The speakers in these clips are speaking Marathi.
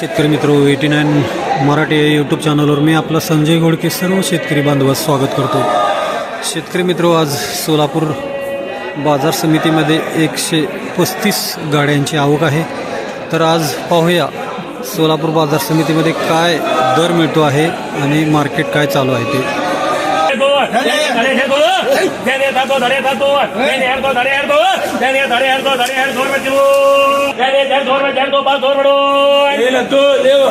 शेतकरी मित्र एटी नाईन मराठी या यूट्यूब चॅनलवर मी आपला संजय घोडके सर्व शेतकरी बांधवास स्वागत करतो. शेतकरी मित्र आज सोलापूर बाजार समितीमध्ये एकशे पस्तीस गाड्यांची आवक आहे. तर आज पाहूया सोलापूर बाजार समितीमध्ये काय दर मिळतो आहे आणि मार्केट काय चालू आहे ते. ધરે છે બોલો ધરે થતો ધરે થતો ધરે હેરતો ધરે હેરતો ધરે ધરે હેરતો ધરે હેર ધોર બેચલો ધરે ધર ધોર બે ધર તો પાસ ધોર બડો એ લતો લેવો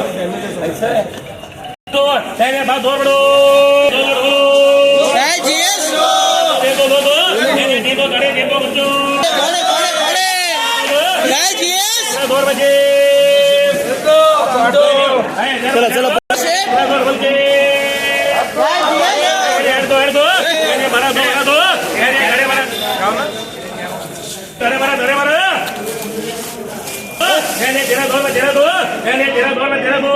તો ધરે પાસ ધોર બડો જય જીએસ. તો તો તો ધરે ધીતો ધરે ધીતો બચો ધરે ધરે ધરે જય જીએસ. ધોર બચે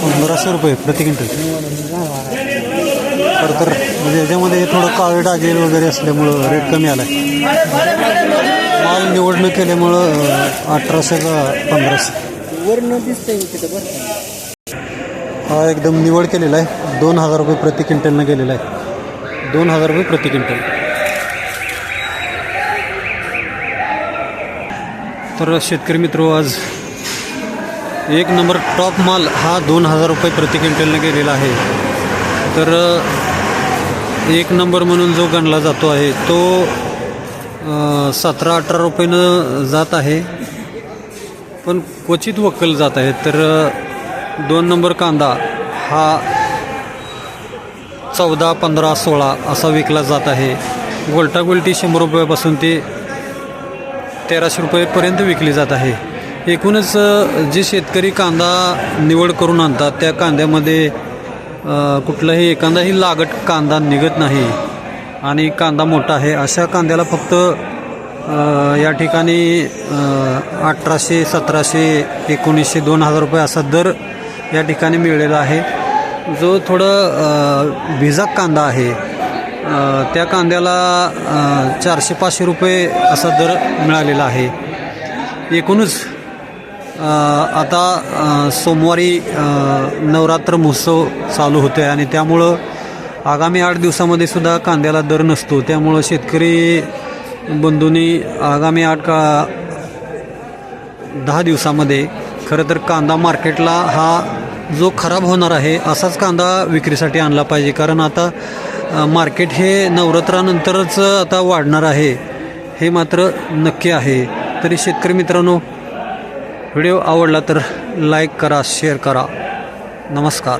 पंधराशे रुपये प्रति क्विंटल. तर तर म्हणजे याच्यामध्ये थोडं काळे डाजेल वगैरे असल्यामुळं रेट कमी आला आहे माल निवड न केल्यामुळं अठराशे का पंधराशे. हा एकदम निवड केलेला आहे. दोन हजार रुपये प्रति क्विंटलनं गेलेला आहे. दोन हजार रुपये प्रति क्विंटल. तर शेतकरी मित्र आज एक नंबर टॉप माल हा दोन हजार रुपये प्रति क्विंटलनं गेलेला आहे. तर एक नंबर म्हणून जो गणला जातो आहे तो सतरा अठरा रुपयेनं जात आहे. पण क्वचित वक्कल जात आहे. तर दोन नंबर कांदा हा चौदा पंधरा सोळा असा विकला जात आहे. गोलटागोलटी शंभर रुपयापासून ते तेराशे रुपयेपर्यंत विकली जात आहे. एकूणच जे शेतकरी कांदा निवड करून आणतात त्या कांद्यामध्ये कुठलाही एखादाही लागट कांदा निघत नाही आणि कांदा मोठा आहे अशा कांद्याला फक्त या ठिकाणी अठराशे सतराशे एकोणीसशे दोन हजार रुपये असा दर या ठिकाणी मिळलेला आहे. जो थोडं अ, भिजाक कांदा आहे त्या कांद्याला चारशे पाचशे रुपये असा दर मिळालेला आहे. एकूणच आता सोमवारी नवरात्र महोत्सव चालू होतो आहे आणि त्यामुळं आगामी आठ दिवसामध्ये सुद्धा कांद्याला दर नसतो. त्यामुळं शेतकरी बंधूंनी आगामी आठ का दहा दिवसामध्ये खरं तर कांदा मार्केटला हा जो खराब होणार आहे असाच कांदा विक्रीसाठी आणला पाहिजे. कारण आता मार्केट हे नवरात्रानंतरच आता वाढणार आहे हे मात्र नक्की आहे. तरी शेतकरी मित्रांनो व्हिडिओ आवडला तर लाईक करा शेअर करा नमस्कार